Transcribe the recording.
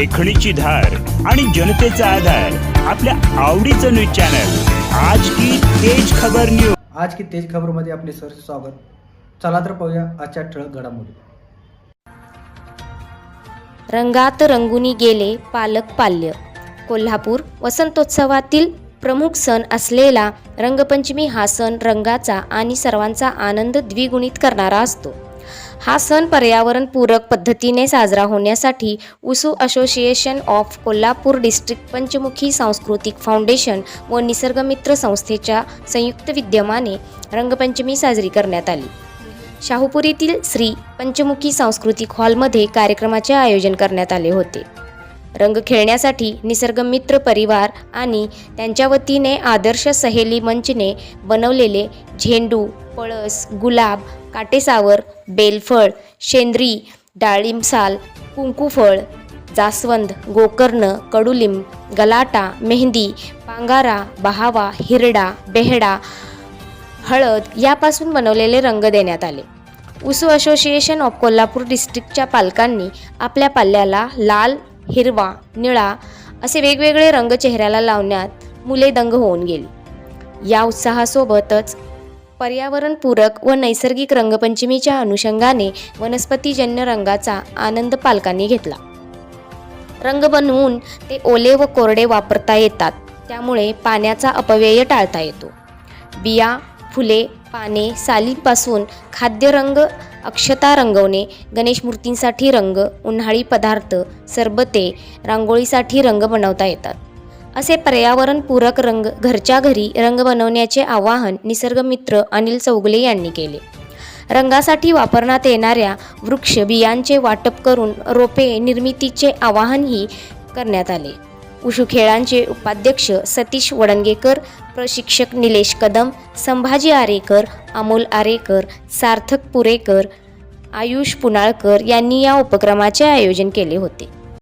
लेखणीची धार आणि जनतेचा आधार आपल्या आवडीचं न्यूज चॅनल. आज की तेज खबर न्यूज आज की तेज खबरमध्ये आपले सर स्वागत. चला तर पाहूया आजच्या ठळक घडामोडी. रंगात रंगुनी गेले पालक पाल्य. कोल्हापूर वसंतोत्सवातील प्रमुख सण असलेला रंगपंचमी हा सण रंगाचा आणि सर्वांचा आनंद द्विगुणित करणारा असतो. हा सण पर्यावरणपूरक पद्धतीने साजरा होण्यासाठी उसू association of Kolhapur district Panchmukhi Sanskrutik foundation व निसर्गमित्र संस्थेच्या संयुक्त विद्यमाने रंगपंचमी साजरी करण्यात आली. शाहूपुरीतील श्री पंचमुखी सांस्कृतिक हॉलमध्ये कार्यक्रमाचे आयोजन करण्यात आले होते. रंग खेळण्यासाठी निसर्गमित्र परिवार आणि त्यांच्या वतीने आदर्श सहेली मंचने बनवलेले झेंडू पळस गुलाब काटेसावर बेलफळ शेंद्री डाळिंबसाल कुंकूफळ जास्वंद गोकर्ण कडुलिंब गलाटा मेहंदी पांगारा बहावा हिरडा बेहडा हळद यापासून बनवलेले रंग देण्यात आले. उसू असोसिएशन ऑफ कोल्हापूर डिस्ट्रिक्टच्या पालकांनी आपल्या पाल्याला लाल हिरवा निळा असे वेगवेगळे रंग चेहऱ्याला लावण्यात मुले दंग होऊन गेली. या उत्साहासोबतच पर्यावरणपूरक व नैसर्गिक रंगपंचमीच्या अनुषंगाने वनस्पतीजन्य रंगाचा आनंद पालकांनी घेतला. रंग बनवून ते ओले व कोरडे वापरता येतात त्यामुळे पाण्याचा अपव्यय टाळता येतो. बिया फुले पाने सालींपासून खाद्यरंग अक्षता रंगवणे गणेश मूर्तींसाठी रंग उन्हाळी पदार्थ सरबते रांगोळीसाठी रंग बनवता येतात. असे पर्यावरणपूरक रंग घरच्या घरी रंग बनवण्याचे आवाहन निसर्गमित्र अनिल चौगले यांनी केले. रंगासाठी वापरण्यात येणाऱ्या वृक्ष बियांचे वाटप करून रोपे निर्मितीचे आवाहनही करण्यात आले. उशू खेळांचे उपाध्यक्ष सतीश वडंगेकर प्रशिक्षक निलेश कदम संभाजी आरेकर अमोल आरेकर सार्थक पुरेकर आयुष पुनाळकर यांनी या उपक्रमाचे आयोजन केले होते.